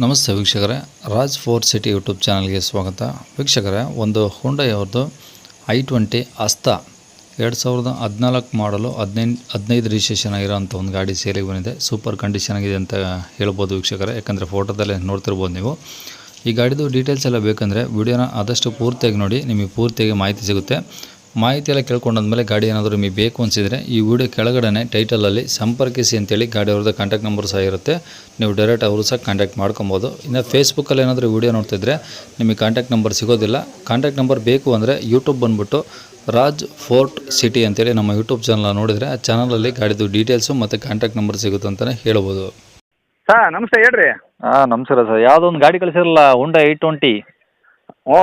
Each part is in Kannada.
ನಮಸ್ತೆ ವೀಕ್ಷಕರೇ, ರಾಜ್ ಫೋರ್ ಸಿಟಿ ಯೂಟ್ಯೂಬ್ ಚಾನಲ್ಗೆ ಸ್ವಾಗತ. ವೀಕ್ಷಕರೇ, ಒಂದು ಹುಂಡೈಯವ್ರದ್ದು ಐ ಟ್ವೆಂಟಿ ಅಸ್ತಾ ಎರಡು ಸಾವಿರದ ಹದಿನಾಲ್ಕು ಮಾಡಲು ಹದಿನೈದು ಹದಿನೈದು ರಿಜಿಸ್ಟ್ರೇಷನ್ ಆಗಿರೋಂಥ ಒಂದು ಗಾಡಿ ಸೇಲಿಗೆ ಬಂದಿದೆ. ಸೂಪರ್ ಕಂಡೀಷನ್ ಆಗಿದೆ ಅಂತ ಹೇಳ್ಬೋದು ವೀಕ್ಷಕರೇ. ಯಾಕಂದರೆ ಫೋಟೋದಲ್ಲೇ ನೋಡ್ತಿರ್ಬೋದು ನೀವು. ಈ ಗಾಡಿದು ಡೀಟೇಲ್ಸ್ ಎಲ್ಲ ಬೇಕಂದರೆ ವಿಡಿಯೋನ ಆದಷ್ಟು ಪೂರ್ತಿಯಾಗಿ ನೋಡಿ, ನಿಮಗೆ ಪೂರ್ತಿಯಾಗಿ ಮಾಹಿತಿ ಸಿಗುತ್ತೆ. ಮಾಹಿತಿ ಎಲ್ಲ ಕೇಳ್ಕೊಂಡಾದ್ಮೇಲೆ ಗಾಡಿ ಏನಾದರೂ ನಿಮಗೆ ಬೇಕು ಅನಿಸಿದರೆ ಈ ವಿಡಿಯೋ ಕೆಳಗಡೆ ಟೈಟಲಲ್ಲಿ ಸಂಪರ್ಕಿಸಿ ಅಂತೇಳಿ ಗಾಡಿ ಅವ್ರದ್ದು ಕಾಂಟ್ಯಾಕ್ಟ್ ನಂಬರ್ ಸಹ ಇರುತ್ತೆ. ನೀವು ಡೈರೆಕ್ಟ್ ಅವರು ಸಹ ಕಾಂಟ್ಯಾಕ್ಟ್ ಮಾಡ್ಕೊಬೋದು. ಇನ್ನು ಫೇಸ್ಬುಕ್ಕಲ್ಲಿ ಏನಾದರೂ ವಿಡಿಯೋ ನೋಡ್ತಿದ್ರೆ ನಿಮಗೆ ಕಾಂಟ್ಯಾಕ್ಟ್ ನಂಬರ್ ಸಿಗೋದಿಲ್ಲ. ಕಾಂಟ್ಯಾಕ್ಟ್ ನಂಬರ್ ಬೇಕು ಅಂದರೆ ಯೂಟ್ಯೂಬ್ ಬಂದುಬಿಟ್ಟು ರಾಜ್ ಫೋರ್ಟ್ ಸಿಟಿ ಅಂತೇಳಿ ನಮ್ಮ ಯೂಟ್ಯೂಬ್ ಚಾನಲ್ ನೋಡಿದರೆ ಆ ಚಾನಲಲ್ಲಿ ಗಾಡಿದು ಡೀಟೇಲ್ಸು ಮತ್ತು ಕಾಂಟ್ಯಾಕ್ಟ್ ನಂಬರ್ ಸಿಗುತ್ತೆ ಅಂತಲೇ ಹೇಳ್ಬೋದು. ಸರ್ ನಮಸ್ತೆ ಹೇಳ್ರಿ. ಹಾಂ ನಮಸ್ಕಾರ ಸರ್. ಯಾವುದೊಂದು ಗಾಡಿ ಕಳಿಸಿರಲ್ಲ ಹುಂಡ ಐ ಟ್ವೆಂಟಿ ಓ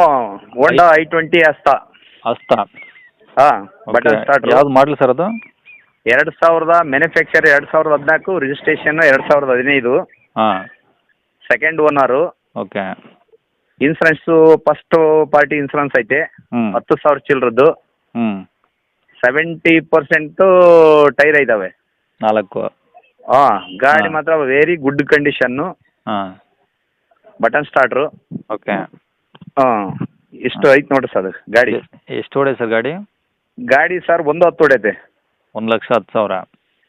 ಹೋಂಡಾ ಐ ಟ್ವೆಂಟಿ ಅಸ್ತ ಅಸ್ತಾ ಹಾಂ ಬಟನ್ ಸ್ಟಾರ್ಟ್ ಯಾವ್ದು ಮಾಡಲ್ ಸರ್ ಅದು? ಎರಡು ಸಾವಿರದ ಮ್ಯಾನುಫ್ಯಾಕ್ಚರ್ ಎರಡು ಸಾವಿರದ ಹದಿನಾಲ್ಕು ರಿಜಿಸ್ಟ್ರೇಷನ್ ಎರಡು ಸಾವಿರದ ಹದಿನೈದು. ಹಾಂ. Second owner okay insurance first party insurance ಐತೆ. ಹ್ಞೂ ಹತ್ತು ಸಾವಿರ ಚಿಲ್ಲರದ್ದು ಹ್ಞೂ ಸೆವೆಂಟಿ ಪರ್ಸೆಂಟು ಟೈರ್ ಇದ್ದಾವೆ ನಾಲ್ಕು. ಹಾಂ ಗಾಡಿ ಹಾ. ಮಾತ್ರ ವೆರಿ ಗುಡ್ ಕಂಡೀಷನ್ ಹಾಂ. ಬಟನ್ ಸ್ಟಾರ್ಟ್ರು ಓಕೆ ಹಾಂ ಇಷ್ಟು ಐತೆ ನೋಡ್ರಿ ಸರ್ ಅದು ಗಾಡಿ. ಎಷ್ಟು ಹೊಡೆ ಸರ್ ಗಾಡಿ? ಗಾಡಿ ಸರ್ ಒಂದು ಹತ್ತು ಹೊಡೈತೆ. ಒಂದು ಲಕ್ಷ ಹತ್ತು ಸಾವಿರ?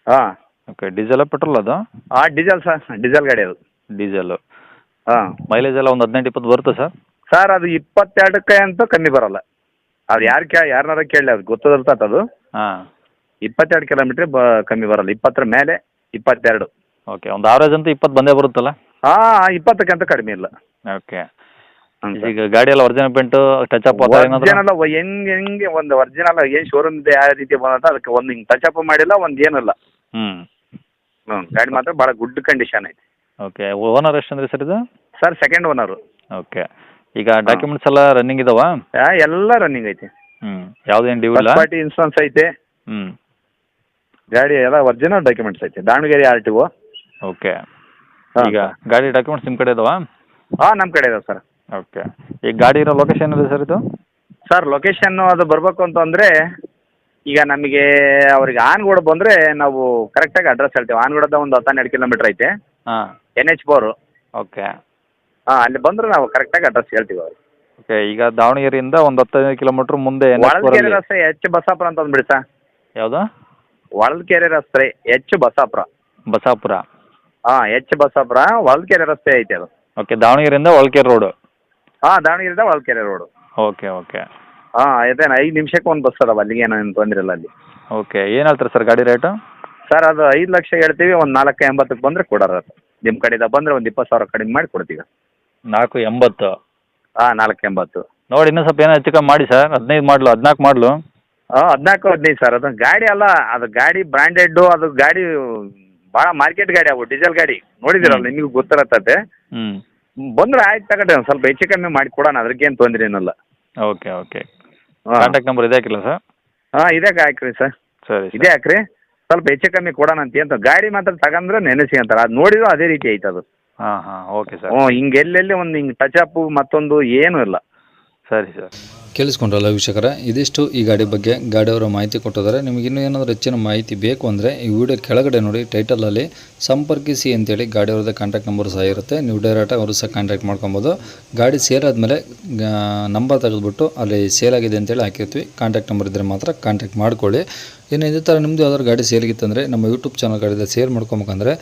ಹಾಂ. ಓಕೆ ಡೀಸೆಲ್ ಪೆಟ್ರೋಲ್ ಅದು? ಹಾಂ ಡೀಸೆಲ್ ಸರ್ ಡೀಸೆಲ್ ಗಾಡಿ ಅದು. ಡೀಸೆಲ್ ಹಾಂ. ಮೈಲೇಜ್ ಎಲ್ಲ ಒಂದು ಹದಿನೆಂಟು ಇಪ್ಪತ್ತು ಬರುತ್ತೆ ಸರ್? ಸರ್ ಅದು ಇಪ್ಪತ್ತೆರಡಕ್ಕೆ ಅಂತ ಕಮ್ಮಿ ಬರಲ್ಲ. ಅದು ಯಾರು ಕೇ ಯಾರನ್ನಾರ ಕೇಳಲಿ ಅದು ಗೊತ್ತದಿರ್ತದೆ ಅದು ಹಾಂ. ಇಪ್ಪತ್ತೆರಡು ಕಿಲೋಮೀಟ್ರ್ ಬ ಕಮ್ಮಿ ಬರಲ್ಲ. ಇಪ್ಪತ್ತರ ಮೇಲೆ ಇಪ್ಪತ್ತೆರಡು. ಓಕೆ ಒಂದು ಆವ್ರೇಜ್ ಅಂತೂ ಇಪ್ಪತ್ತು ಬಂದೇ ಬರುತ್ತಲ್ಲ? ಹಾಂ ಇಪ್ಪತ್ತಕ್ಕೆ ಅಂತ ಕಡಿಮೆ ಇಲ್ಲ. ಓಕೆ. ಈಗ ಗಾಡಿ ಎಲ್ಲ original paint touch up original ಹೆಂಗೆ ಹೆಂಗೆ ಒಂದು ಒರಿಜಿನಲ್ ಏನ್ ಶೋರೂಮ್ ಇದೆ ಯಾವ ರೀತಿ ಬಂದ ಅದಕ್ಕೆ ಒಂದು ಹಿಂಗೆ ಟಚ್ ಅಪ್ ಮಾಡಿಲ್ಲ ಒಂದ್ ಏನಲ್ಲ. ಹ್ಮ್. ಹ್ಞೂ ಗಾಡಿ ಮಾತ್ರ ಬಹಳ ಗುಡ್ ಕಂಡೀಷನ್ ಐತಿ. ಓಕೆ ಓನರ್ ಎಷ್ಟು ಅಂದ್ರೆ ಸರ್ ಇದು? ಸರ್ ಸೆಕೆಂಡ್ ಓನರ್ ಓಕೆ ಈಗ ಡಾಕ್ಯುಮೆಂಟ್ಸ್ ಎಲ್ಲ ರನ್ನಿಂಗ್ ಇದಾವಾ? ಎಲ್ಲ ರನ್ನಿಂಗ್ ಐತಿ. ಹ್ಮ್ ಯಾವುದೇನು ಡ್ಯೂ ಇಲ್ಲ? ಪಾರ್ಟಿ ಇನ್ಸೂರೆನ್ಸ್ ಐತೆ. ಹ್ಮ್. ಗಾಡಿ ಎಲ್ಲ ಒರಿಜಿನಲ್ ಡಾಕ್ಯುಮೆಂಟ್ಸ್ ಐತೆ. Davanagere R T O okay ಈಗ ಗಾಡಿ ಡಾಕ್ಯುಮೆಂಟ್ಸ್ ನಿಮ್ಮ ಕಡೆ ಇದಾವ? ಹಾಂ ನಮ್ಮ ಕಡೆ ಇದೆ ಸರ್ ಓಕೆ ಈಗ ಗಾಡಿ ಇರೋ ಲೊಕೇಶನ್ ಇದೆ ಸರ್ ಇದು? ಸರ್ ಲೊಕೇಶನ್ನು ಅದು ಬರಬೇಕು ಅಂತಂದರೆ ಈಗ ನಮಗೆ ಅವ್ರಿಗೆ ಆನ್ಗೂಡ ಬಂದರೆ ನಾವು ಕರೆಕ್ಟಾಗಿ ಅಡ್ರೆಸ್ ಹೇಳ್ತೀವಿ. ಆನ್ಗೂಡದ ಒಂದು ಹತ್ತು ಹನ್ನೆರಡು ಕಿಲೋಮೀಟ್ರ್ ಐತೆ. ಹಾಂ. ಎನ್ ಎಚ್ ಫೋರ್ ಓಕೆ ಹಾಂ ಅಲ್ಲಿ ಬಂದರೆ ನಾವು ಕರೆಕ್ಟಾಗಿ ಅಡ್ರೆಸ್ ಹೇಳ್ತೀವಿ ಅವ್ರಿಗೆ. ಓಕೆ ಈಗ ದಾವಣಗೆರೆಯಿಂದ ಒಂದು ಹತ್ತೈದು ಕಿಲೋಮೀಟ್ರ್ ಮುಂದೆ ಎಚ್ ರಸ್ತೆ ಎಚ್ ಬಸಾಪುರ ಅಂತ ಅಂದ್ಬಿಡಿ ಸರ್ ಯಾವುದು? ಹೊಳಲ್ಕೆರೆ ರಸ್ತೆ ಎಚ್ ಬಸಾಪುರ. ಬಸಾಪುರ. ಹಾಂ ಎಚ್ ಬಸಾಪುರ ಹೊಳಲ್ಕೆರೆ ರಸ್ತೆ ಐತೆ ಅದು. ಓಕೆ ದಾವಣಗೆರೆಯಿಂದ ಒಳಕೆರೆ ರೋಡು ಹಾಂ ದಾವಣಗೆರೆಯಿಂದ ವಾಲ್ಕೆರೆ ರೋಡು ಓಕೆ ಓಕೆ. ಹಾಂ ಅದೇನು ಐದು ನಿಮಿಷಕ್ಕೆ ಒಂದು ಬಸ್ ಅದಾವ ಅಲ್ಲಿಗೆ ಏನೇನು ತೊಂದರೆ ಇಲ್ಲ ಅಲ್ಲಿ. ಓಕೆ ಏನು ಹೇಳ್ತಾರೆ ಸರ್ ಗಾಡಿ ರೇಟು ಸರ್ ಅದು ಐದು ಲಕ್ಷ ಹೇಳ್ತೀವಿ ಒಂದು ನಾಲ್ಕು ಎಂಬತ್ತಕ್ಕೆ ಬಂದರೆ ಕೊಡೋರ ನಿಮ್ಮ ಕಡೆಯಿಂದ ಬಂದ್ರೆ ಒಂದು ಇಪ್ಪತ್ತು ಸಾವಿರ ಕಡಿಮೆ ಮಾಡಿ ಕೊಡ್ತೀವಿ. ನಾಲ್ಕು ಎಂಬತ್ತು? ಹಾಂ ನಾಲ್ಕು ಎಂಬತ್ತು. ನೋಡಿ ಇನ್ನೂ ಸ್ವಲ್ಪ ಏನೋ ಹೆಚ್ಚು ಕಮ್ಮಿ ಮಾಡಿ ಸರ್ ಹದಿನೈದು ಮಾಡಲು ಹದಿನಾಲ್ಕು ಮಾಡಲು. ಹಾಂ ಹದಿನಾಲ್ಕು ಹದಿನೈದು ಸರ್ ಅದು ಗಾಡಿ ಅಲ್ಲ ಅದು ಗಾಡಿ ಬ್ರ್ಯಾಂಡೆಡ್ಡು ಅದು ಗಾಡಿ ಭಾಳ ಮಾರ್ಕೆಟ್ ಗಾಡಿ ಅವು ಡೀಸೆಲ್ ಗಾಡಿ. ನೋಡಿದಿರಲ್ಲ ನಿಮಗೂ ಗೊತ್ತಿರತ್ತೆ ಹ್ಞೂ ಬಂದ್ರೆ ಆಯ್ತು ತಗೊಂಡ್ರೆ ಒಂದು ಸ್ವಲ್ಪ ಹೆಚ್ಚು ಕಮ್ಮಿ ಮಾಡಿ ಕೊಡೋಣ ಅದಕ್ಕೇನು ತೊಂದರೆ ಏನಲ್ಲ. Okay okay. ಹಾಂ. ಕಾಂಟ್ಯಾಕ್ಟ್ ನಂಬರ್ ಇದೆ ಹಾಕಿಲ್ಲ ಸರ್? ಹಾಂ ಇದೇ ಹಾಕ್ರಿ ಸರ್. ಸರಿ ಇದೇ ಹಾಕ್ರಿ. ಸ್ವಲ್ಪ ಹೆಚ್ಚು ಕಮ್ಮಿ ಕೊಡೋಣ ಅಂತ ಅಂತ ಗಾಡಿ ಮಾತ್ರ ತಗೊಂಡ್ರೆ ನೆನೆಸಿ ಅಂತಾರೆ. ಅದು ನೋಡಿದ್ರು ಅದೇ ರೀತಿ ಐತೆ ಅದು. ಹಾಂ ಹಾಂ ಓಕೆ ಸರ್. ಹ್ಞೂ ಹಿಂಗೆ ಎಲ್ಲೆಲ್ಲಿ ಒಂದು ಹಿಂಗೆ ಟಚ್ ಅಪ್ ಮತ್ತೊಂದು ಏನೂ ಇಲ್ಲ. ಸರಿ ಸರ್. ಕೇಳಿಸ್ಕೊಂಡ್ರಲ್ಲ ವೀಕ್ಷಕರ? ಇದಿಷ್ಟು ಈ ಗಾಡಿ ಬಗ್ಗೆ ಗಾಡಿಯವರ ಮಾಹಿತಿ ಕೊಟ್ಟಿದ್ದಾರೆ. ನಿಮಗೆ ಇನ್ನೂ ಏನಾದರೂ ಹೆಚ್ಚಿನ ಮಾಹಿತಿ ಬೇಕು ಅಂದರೆ ಈ ವಿಡಿಯೋ ಕೆಳಗಡೆ ನೋಡಿ ಟೈಟಲಲ್ಲಿ ಸಂಪರ್ಕಿಸಿ ಅಂತೇಳಿ ಗಾಡಿಯವ್ರದ್ದು ಕಾಂಟ್ಯಾಕ್ಟ್ ನಂಬರ್ ಸಹ ಇರುತ್ತೆ. ನೀವು ಡೈರೆಕ್ಟಾಗಿ ಅವರು ಸಹ ಕಾಂಟ್ಯಾಕ್ಟ್ ಮಾಡ್ಕೊಬೋದು. ಗಾಡಿ ಸೇಲ್ ಆದಮೇಲೆ ನಂಬರ್ ತೆಗೆದುಬಿಟ್ಟು ಅಲ್ಲಿ ಸೇಲ್ ಆಗಿದೆ ಅಂತೇಳಿ ಹಾಕಿರ್ತೀವಿ. ಕಾಂಟ್ಯಾಕ್ಟ್ ನಂಬರ್ ಇದ್ದರೆ ಮಾತ್ರ ಕಾಂಟ್ಯಾಕ್ಟ್ ಮಾಡ್ಕೊಳ್ಳಿ. ಇನ್ನು ಇದೇ ಥರ ನಿಮ್ಮದು ಯಾವ್ದಾದ್ರು ಗಾಡಿ ಸೇಲಿಗಿತ್ತಂದರೆ ನಮ್ಮ ಯೂಟ್ಯೂಬ್ ಚಾನಲ್ ಗಾಡಿದ ಸೇಲ್ ಮಾಡ್ಕೊಬೇಕಂದ್ರೆ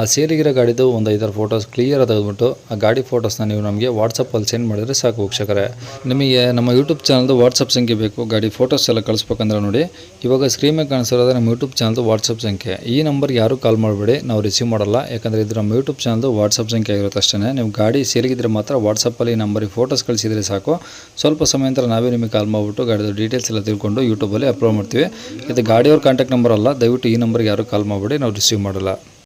ಆ ಸೇಲಿಗಿರೋ ಗಾಡಿದು ಒಂದು ಐದಾರು ಫೋಟೋಸ್ ಕ್ಲಿಯರ್ ತೆಗೆದುಬಿಟ್ಟು ಆ ಗಾಡಿ ಫೋಟೋಸ್ನ ನೀವು ನಮಗೆ ವಾಟ್ಸಪ್ಪಲ್ಲಿ ಸೆಂಡ್ ಮಾಡಿದರೆ ಸಾಕು ವೀಕ್ಷಕರೇ. ನಿಮಗೆ ನಮ್ಮ ಯೂಟ್ಯೂಬ್ ಚಾನಲ್ದು ವಾಟ್ಸಪ್ ಸಂಖ್ಯೆ ಬೇಕು. ಗಾಡಿ ಫೋಟೋಸ್ ಎಲ್ಲ ಕಳಿಸ್ಬೇಕಂದ್ರೆ ನೋಡಿ. ಇವಾಗ ಸ್ಕ್ರೀನ್ ಮೇಲೆ ಕಾಣಿಸಿರೋದು ನಮ್ಮ ಯೂಟ್ಯೂಬ್ ಚಾನಲ್ದು ವಾಟ್ಸಪ್ ಸಂಖ್ಯೆ. ಈ ನಂಬರ್ಗೆ ಯಾರು ಕಾಲ್ ಮಾಡಬೇಡಿ. ನಾವು ರಿಸೀವ್ ಮಾಡಲ್ಲ. ಯಾಕಂದರೆ ಇದು ನಮ್ಮ ಯೂಟ್ಯೂಬ್ ಚಾನಲ್ದು ವಾಟ್ಸಪ್ ಸಂಖ್ಯೆ ಆಗಿರುತ್ತೆ ಅಷ್ಟೇ ನೀವು ಗಾಡಿ ಸೇರಿಗಿದ್ರೆ ಮಾತ್ರ ವಾಟ್ಸಪ್ಪಲ್ಲಿ ಈ ನಂಬರಿಗೆ ಫೋಟೋಸ್ ಕಳಿಸಿದರೆ ಸಾಕು. ಸ್ವಲ್ಪ ಸಮಯ ನಂತರ ನಾವೇ ನಿಮಗೆ ಕಾಲ್ ಮಾಡಿಬಿಟ್ಟು ಗಾಡಿದು ಡೀಟೇಲ್ಸ್ ಎಲ್ಲ ತಿಳ್ಕೊಂಡು ಯೂಟ್ಯೂಬಲ್ಲಿ ಅಪ್ಲೋಡ್ ಮಾಡ್ತೀವಿ. ಇದು ಗಾಡಿಯವ್ರ ಕಾಂಟ್ಯಾಕ್ಟ್ ನಂಬರ್ ಅಲ್ಲ. ದಯವಿಟ್ಟು ಈ ನಂಬರ್ಗೆ ಯಾರೂ ಕಾಲ್ ಮಾಡಬೇಡಿ. ನಾವು ರಿಸೀವ್ ಮಾಡಲ್ಲ.